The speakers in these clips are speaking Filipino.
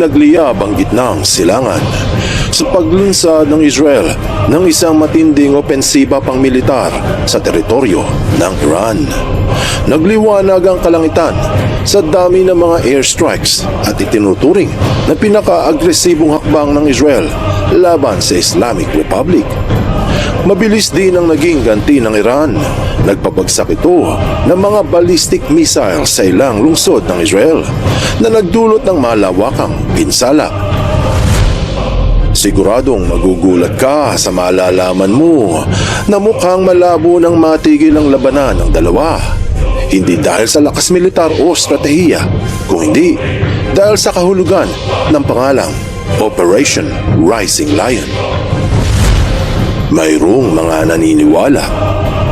Nagliyab ang gitnang silangan sa paglunsad ng Israel ng isang matinding opensiba pang militar sa teritoryo ng Iran. Nagliwanag ang kalangitan sa dami ng mga airstrikes at itinuturing na pinaka-agresibong hakbang ng Israel laban sa Islamic Republic. Mabilis din ang naging ganti ng Iran. Nagpabagsak ito ng mga ballistic missiles sa ilang lungsod ng Israel na nagdulot ng malawakang pinsala. Siguradong magugulat ka sa malalaman mo na mukhang malabo ng matigil ang labanan ng dalawa. Hindi dahil sa lakas militar o strategiya, kung hindi dahil sa kahulugan ng pangalang Operation Rising Lion. Mayroong mga naniniwala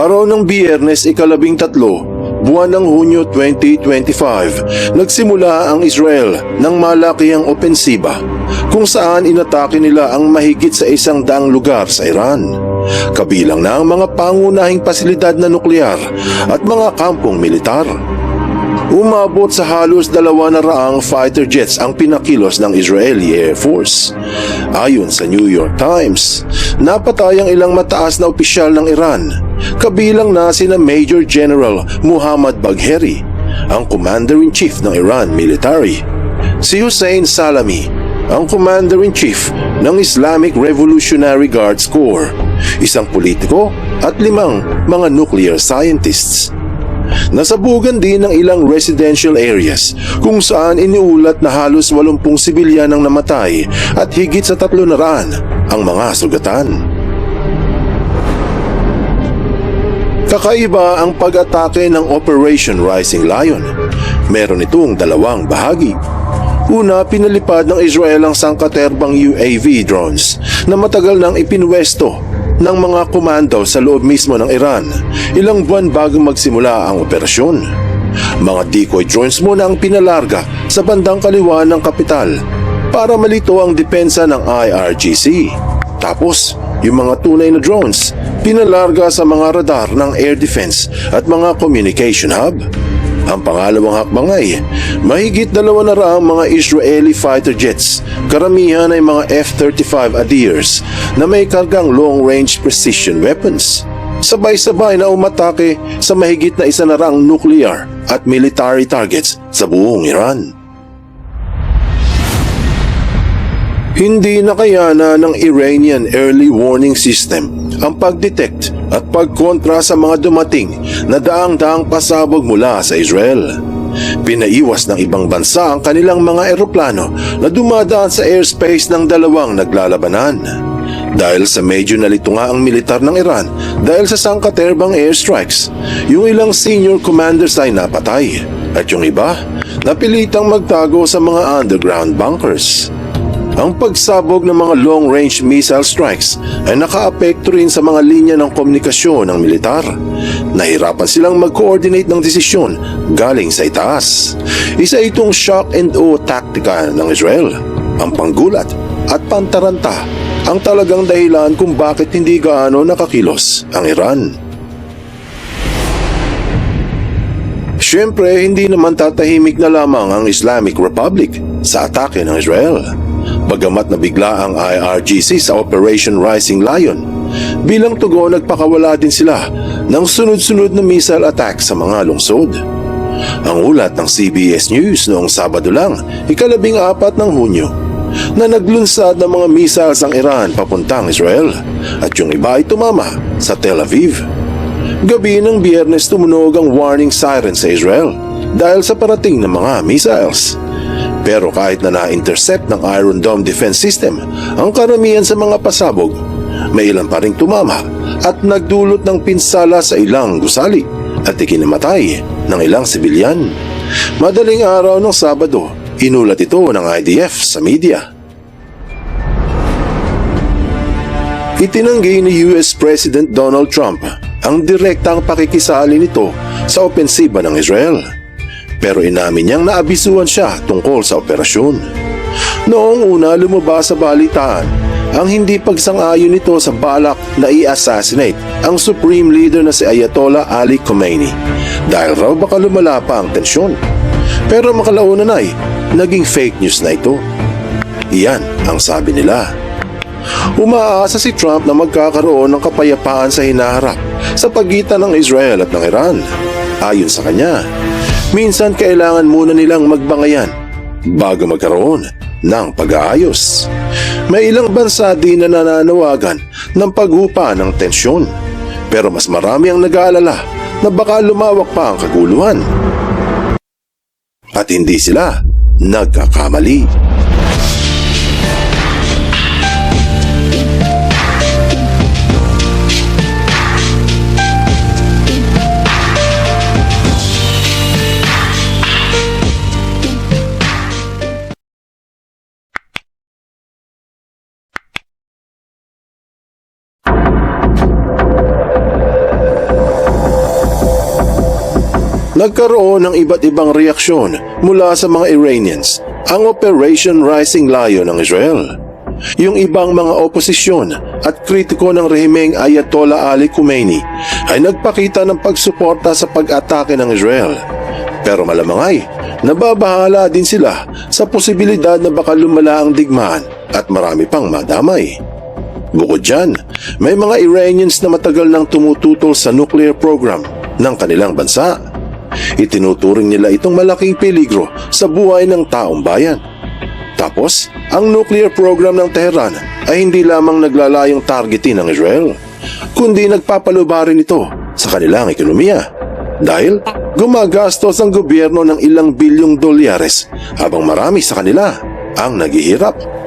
Araw ng biyernes ikalabing tatlo, buwan ng Hunyo 2025, nagsimula ang Israel ng malakihang opensiba kung saan inatake nila ang mahigit sa isang daang lugar sa Iran. Kabilang na ang mga pangunahing pasilidad na nuklear at mga kampong militar. Umabot sa halos dalawa na raang fighter jets ang pinakilos ng Israeli Air Force. Ayon sa New York Times, napatay ang ilang mataas na opisyal ng Iran, kabilang na sina Major General Muhammad Bagheri, ang Commander-in-Chief ng Iran Military, si Hussein Salami, ang Commander-in-Chief ng Islamic Revolutionary Guards Corps, isang politiko at limang mga nuclear scientists. Nasabugan din ng ilang residential areas kung saan iniulat na halos 80 sibilyan ang namatay at higit sa 300 ang mga sugatan. Kakaiba ang pag-atake ng Operation Rising Lion. Meron itong dalawang bahagi. Una, pinalipad ng Israel ang sangkaterbang UAV drones na matagal nang ipinwesto ng mga komando sa loob mismo ng Iran ilang buwan bago magsimula ang operasyon. Mga decoy drones muna ang pinalarga sa bandang kaliwa ng kapital para malito ang depensa ng IRGC. Tapos, yung mga tunay na drones, pinalarga sa mga radar ng air defense at mga communication hub. Ang pangalawang hakbang ay mahigit dalawa na raang mga Israeli fighter jets, karamihan ay mga F-35 Adirs na may kargang long-range precision weapons. Sabay-sabay na umatake sa mahigit na isa na raang nuclear at military targets sa buong Iran. Hindi nakayana ng Iranian Early Warning System ang pag-detect at pagkontra sa mga dumating na daang-daang pasabog mula sa Israel. Pinaiwas ng ibang bansa ang kanilang mga eroplano na dumadaan sa airspace ng dalawang naglalabanan. Dahil sa medyo nalito nga ang militar ng Iran dahil sa sangkaterbang airstrikes, yung ilang senior commanders ay napatay at yung iba napilitang magtago sa mga underground bunkers. Ang pagsabog ng mga long-range missile strikes ay nakaapekto rin sa mga linya ng komunikasyon ng militar. Nahirapan silang mag-coordinate ng desisyon galing sa itaas. Isa itong shock and awe taktika ng Israel. Ang panggulat at pantaranta ang talagang dahilan kung bakit hindi gaano nakakilos ang Iran. Siyempre, hindi naman tatahimik na lamang ang Islamic Republic sa atake ng Israel. Bagamat nabigla ang IRGC sa Operation Rising Lion, bilang tugon nagpakawala din sila ng sunod-sunod na missile attack sa mga lungsod. Ang ulat ng CBS News noong Sabado lang, ikalabing apat ng Hunyo, na naglunsad ng mga missiles ang Iran papuntang Israel at yung iba ay tumama sa Tel Aviv. Gabi ng biyernes tumunog ang warning siren sa Israel dahil sa parating ng mga missiles. Pero kahit na na-intercept ng Iron Dome Defense System ang karamihan sa mga pasabog, may ilan pa ring tumama at nagdulot ng pinsala sa ilang gusali at ikinamatay ng ilang sibilyan. Madaling araw ng Sabado, inulat ito ng IDF sa media. Itinanggi ni US President Donald Trump ang direktang pakikisali nito sa opensiba ng Israel. Pero inamin niyang naabisuhan siya tungkol sa operasyon. Noong una lumabas sa balitaan ang hindi pagsang-ayon nito sa balak na i-assassinate ang Supreme Leader na si Ayatollah Ali Khomeini dahil raw baka lumala pa ang tensyon. Pero makalaunan ay naging fake news na ito. Iyan ang sabi nila. Umaasa si Trump na magkakaroon ng kapayapaan sa hinaharap sa pagitan ng Israel at ng Iran. Ayon sa kanya, minsan kailangan muna nilang magbangayan bago magkaroon ng pag-aayos. May ilang bansa din na nananawagan ng paghupa ng tensyon. Pero mas marami ang nag-aalala na baka lumawak pa ang kaguluhan. At hindi sila nagkakamali. Nagkaroon ng iba't ibang reaksyon mula sa mga Iranians ang Operation Rising Lion ng Israel. Yung ibang mga oposisyon at kritiko ng rehimeng Ayatollah Ali Khomeini ay nagpakita ng pagsuporta sa pag-atake ng Israel. Pero malamang ay nababahala din sila sa posibilidad na baka lumala ang digmaan at marami pang madamay. Bukod dyan, may mga Iranians na matagal nang tumututol sa nuclear program ng kanilang bansa. Itinuturing nila itong malaking peligro sa buhay ng taong bayan. Tapos, ang nuclear program ng Tehran ay hindi lamang naglalayong targetin ng Israel, kundi nagpapaluba rin ito sa kanilang ekonomiya. Dahil gumagastos ang gobyerno ng ilang bilyong dolyares habang marami sa kanila ang naghihirap.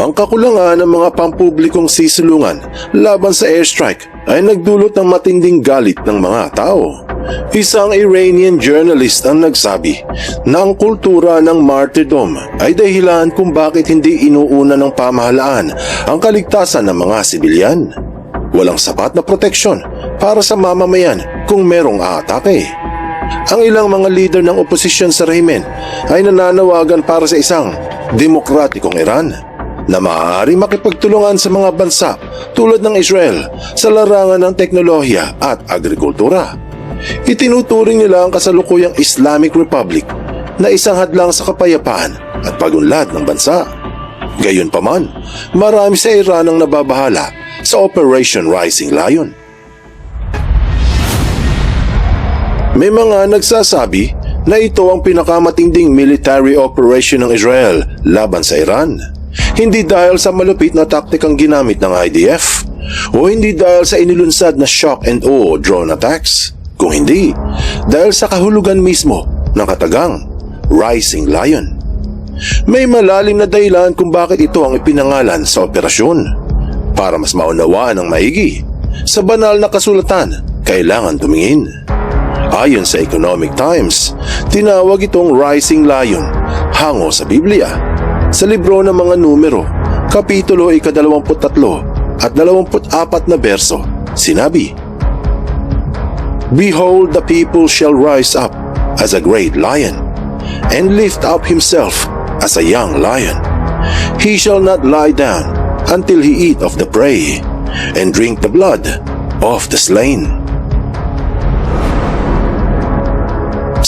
Ang kakulangan ng mga pampublikong sisilungan laban sa airstrike ay nagdulot ng matinding galit ng mga tao. Isang Iranian journalist ang nagsabi na ang kultura ng martyrdom ay dahilan kung bakit hindi inuuna ng pamahalaan ang kaligtasan ng mga sibilyan. Walang sapat na proteksyon para sa mamamayan kung merong aatake. Ang ilang mga leader ng oposisyon sa rehimen ay nananawagan para sa isang demokratikong Iran na maaari makipagtulungan sa mga bansa tulad ng Israel sa larangan ng teknolohiya at agrikultura. Itinuturing nila ang kasalukuyang Islamic Republic na isang hadlang sa kapayapaan at pagunlad ng bansa. Gayunpaman, marami sa Iran ang nababahala sa Operation Rising Lion. May mga nagsasabi na ito ang pinakamatinding military operation ng Israel laban sa Iran. Hindi dahil sa malupit na taktikang ginamit ng IDF o hindi dahil sa inilunsad na shock and awe drone attacks. Kung hindi, dahil sa kahulugan mismo ng katagang Rising Lion. May malalim na dahilan kung bakit ito ang ipinangalan sa operasyon. Para mas maunawaan ng maigi, sa banal na kasulatan, kailangan tumingin. Ayon sa Economic Times, tinawag itong Rising Lion hango sa Biblia. Sa libro ng mga numero, kapitulo ika-23 at 24 na berso, sinabi, Behold, the people shall rise up as a great lion, and lift up himself as a young lion. He shall not lie down until he eat of the prey, and drink the blood of the slain.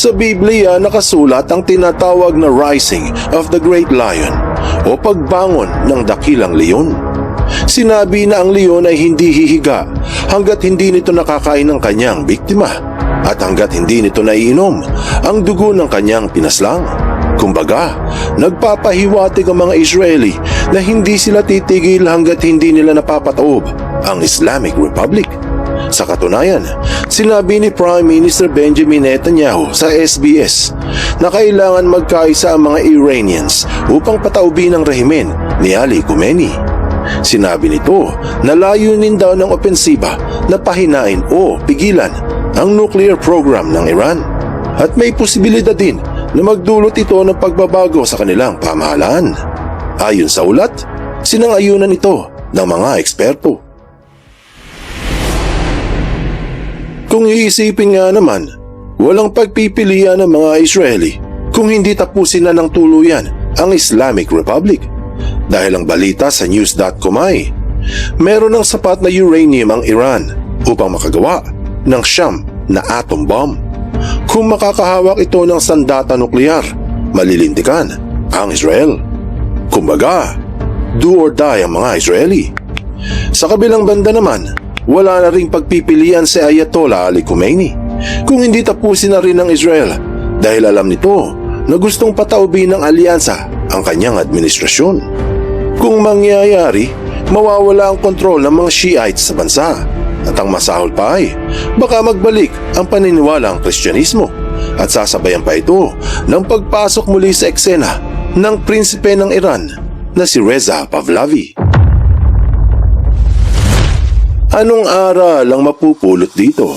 Sa Biblia nakasulat ang tinatawag na rising of the great lion o pagbangon ng dakilang leon. Sinabi na ang leon ay hindi hihiga hanggat hindi nito nakakain ng kanyang biktima at hanggat hindi nito naiinom ang dugo ng kanyang pinaslang. Kumbaga, nagpapahiwatig ang mga Israeli na hindi sila titigil hanggat hindi nila napapataob ang Islamic Republic. Sa katunayan, sinabi ni Prime Minister Benjamin Netanyahu sa SBS na kailangan magkaisa ang mga Iranians upang pataubin ang rehimen ni Ali Khomeini. Sinabi nito na layunin daw ng opensiba na pahinain o pigilan ang nuclear program ng Iran. At may posibilidad din na magdulot ito ng pagbabago sa kanilang pamahalaan. Ayon sa ulat, sinangayunan ito ng mga eksperto. Kung iisipin nga naman, walang pagpipilian ng mga Israeli kung hindi tapusin na ng tuluyan ang Islamic Republic. Dahil ang balita sa news.com ay, meron ng sapat na uranium ang Iran upang makagawa ng siyam na atom bomb. Kung makakahawak ito ng sandata nuklear, malilintikan ang Israel. Kumbaga, do or die ang mga Israeli. Sa kabilang banda naman, wala na ring pagpipilian si Ayatollah Ali Khomeini kung hindi tapusin na rin ng Israel dahil alam nito na gustong pataubin ng alyansa ang kanyang administrasyon. Kung mangyayari, mawawala ang kontrol ng mga Shiites sa bansa at ang masahol pa ay baka magbalik ang paniniwalang Kristyanismo at sasabayan pa ito ng pagpasok muli sa eksena ng prinsipe ng Iran na si Reza Pahlavi. Anong aral ang mapupulot dito?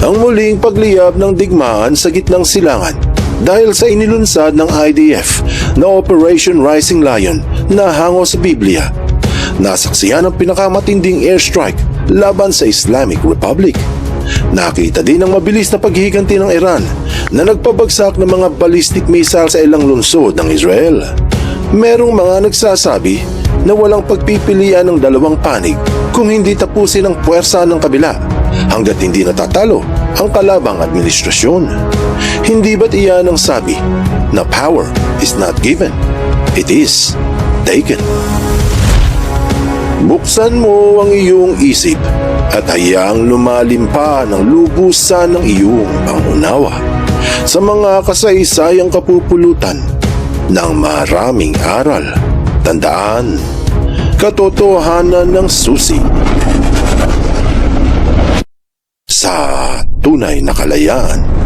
Ang muling pagliyab ng digmaan sa gitnang silangan dahil sa inilunsad ng IDF na Operation Rising Lion na hango sa Biblia. Nasaksiyan ang pinakamatinding airstrike laban sa Islamic Republic. Nakita din ang mabilis na paghihiganti ng Iran na nagpabagsak ng mga ballistic missile sa ilang lungsod ng Israel. Merong mga nagsasabi na walang pagpipilian ng dalawang panig kung hindi tapusin ang puwersa ng kabila hanggat hindi natatalo ang kalabang administrasyon. Hindi ba't iyan ang sabi na power is not given, it is taken. Buksan mo ang iyong isip at hayaang lumalim pa ng lubusan ng iyong pangunawa sa mga kasaysayang kapupulutan ng maraming aral. Tandaan, katotohanan ng susi sa tunay na kalayaan.